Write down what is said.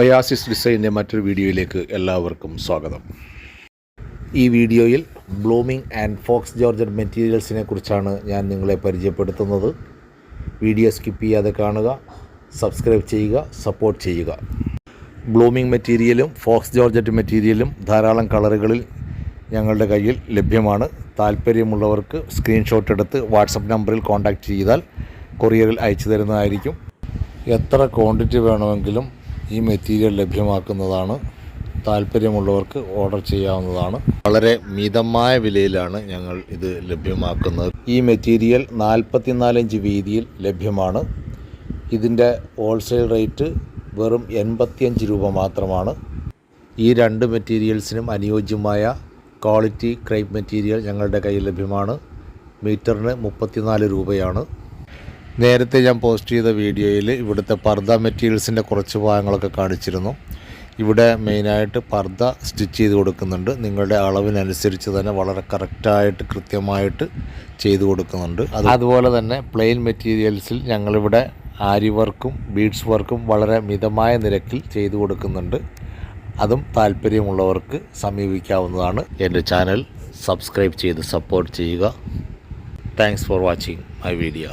Oasis ഡിസൈന്റെ മറ്റൊരു വീഡിയോയിലേക്ക് എല്ലാവർക്കും സ്വാഗതം. ഈ വീഡിയോയിൽ ബ്ലൂമിംഗ് ആൻഡ് ഫോക്സ് ജോർജറ്റ് മെറ്റീരിയൽസിനെ കുറിച്ചാണ് ഞാൻ നിങ്ങളെ പരിചയപ്പെടുത്തുന്നത്. വീഡിയോ സ്കിപ്പ് ചെയ്യാതെ കാണുക സബ്സ്ക്രൈബ് ചെയ്യുക സപ്പോർട്ട് ചെയ്യുക. ബ്ലൂമിംഗ് മെറ്റീരിയലും ഫോക്സ് ജോർജറ്റ് മെറ്റീരിയലും ധാരാളം കളറുകളിൽ ഞങ്ങളുടെ കയ്യിൽ ലഭ്യമാണ്. താല്പര്യമുള്ളവർക്ക് സ്ക്രീൻഷോട്ട് എടുത്ത് വാട്സപ്പ് നമ്പറിൽ കോൺടാക്റ്റ് ചെയ്താൽ കൊറിയറിൽ അയച്ചു തരുന്നതായിരിക്കും. എത്ര ക്വാണ്ടിറ്റി വേണമെങ്കിലും ഈ മെറ്റീരിയൽ ലഭ്യമാക്കുന്നതാണ്. താല്പര്യമുള്ളവർക്ക് ഓർഡർ ചെയ്യാവുന്നതാണ്. വളരെ മിതമായ വിലയിലാണ് ഞങ്ങൾ ഇത് ലഭ്യമാക്കുന്നത്. ഈ മെറ്റീരിയൽ നാൽപ്പത്തിനാലഞ്ച് വീതിയിൽ ലഭ്യമാണ്. ഇതിന്റെ ഹോൾസെയിൽ റേറ്റ് വെറും എൺപത്തിയഞ്ച് രൂപ മാത്രമാണ്. ഈ രണ്ട് മെറ്റീരിയൽസിനും അനുയോജ്യമായ ക്വാളിറ്റി ക്രൈപ്പ് മെറ്റീരിയൽ ഞങ്ങളുടെ കയ്യിൽ ലഭ്യമാണ്. മീറ്ററിന് മുപ്പത്തിനാല് രൂപയാണ്. നേരത്തെ ഞാൻ പോസ്റ്റ് ചെയ്ത വീഡിയോയിൽ ഇവിടുത്തെ പർദ്ദ മെറ്റീരിയൽസിന്റെ കുറച്ച് ഭാഗങ്ങളൊക്കെ കാണിച്ചിരുന്നു. ഇവിടെ മെയിനായിട്ട് പർദ്ദ സ്റ്റിച്ച് ചെയ്ത് കൊടുക്കുന്നുണ്ട്. നിങ്ങളുടെ അളവിനനുസരിച്ച് തന്നെ വളരെ കറക്റ്റായിട്ട് കൃത്യമായിട്ട് ചെയ്തു കൊടുക്കുന്നുണ്ട്. അത് അതുപോലെ തന്നെ പ്ലെയിൻ മെറ്റീരിയൽസിൽ ഞങ്ങളിവിടെ ആരി വർക്കും ബീഡ്സ് വർക്കും വളരെ മിതമായ നിരക്കിൽ ചെയ്തു കൊടുക്കുന്നുണ്ട്. അതും താല്പര്യമുള്ളവർക്ക് സമീപിക്കാവുന്നതാണ്. എന്റെ ചാനൽ സബ്സ്ക്രൈബ് ചെയ്ത് സപ്പോർട്ട് ചെയ്യുക. Thanks for watching my video